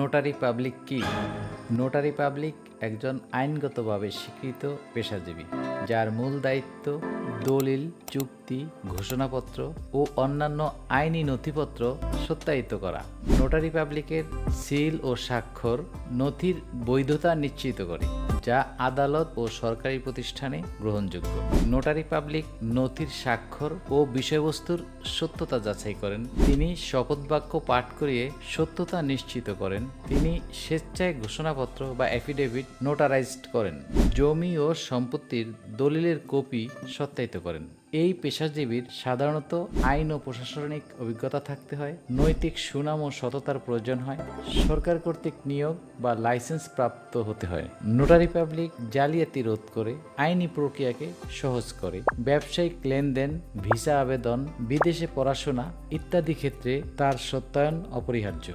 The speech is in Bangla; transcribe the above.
নোটারি পাবলিক কি? নোটারি পাবলিক একজন আইনগতভাবে স্বীকৃত পেশাজীবী, যার মূল দায়িত্ব দলিল, চুক্তি, ঘোষণাপত্র ও অন্যান্য আইনি নথিপত্র সত্যায়িত করা। নোটারি পাবলিকের সিল ও স্বাক্ষর নথির বৈধতা নিশ্চিত করে। যা আদালত ও সরকারি প্রতিষ্ঠানে গ্রহণযোগ্য। নোটারি পাবলিক নথির স্বাক্ষর ও বিষয়বস্তুর সত্যতা যাচাই করেন। তিনি শপথ বাক্য পাঠ করিয়ে সত্যতা নিশ্চিত করেন। তিনি স্বেচ্ছায় ঘোষণাপত্র বা অ্যাফিডেভিট নোটারাইজড করেন। জমি ও সম্পত্তির দলিলের কপি সত্যায়িত করেন। এই পেশাজীবীর সাধারণত আইন ও প্রশাসনিক অভিজ্ঞতা থাকতে হয়, নৈতিক সুনাম ও সততার প্রয়োজন হয়, সরকার কর্তৃক নিয়োগ বা লাইসেন্স প্রাপ্ত হতে হয়। নোটারি পাবলিক জালিয়াতি রোধ করে, আইনি প্রক্রিয়াকে সহজ করে, ব্যবসায়িক লেনদেন, ভিসা আবেদন, বিদেশে পড়াশোনা ইত্যাদি ক্ষেত্রে তার সত্যায়ন অপরিহার্য।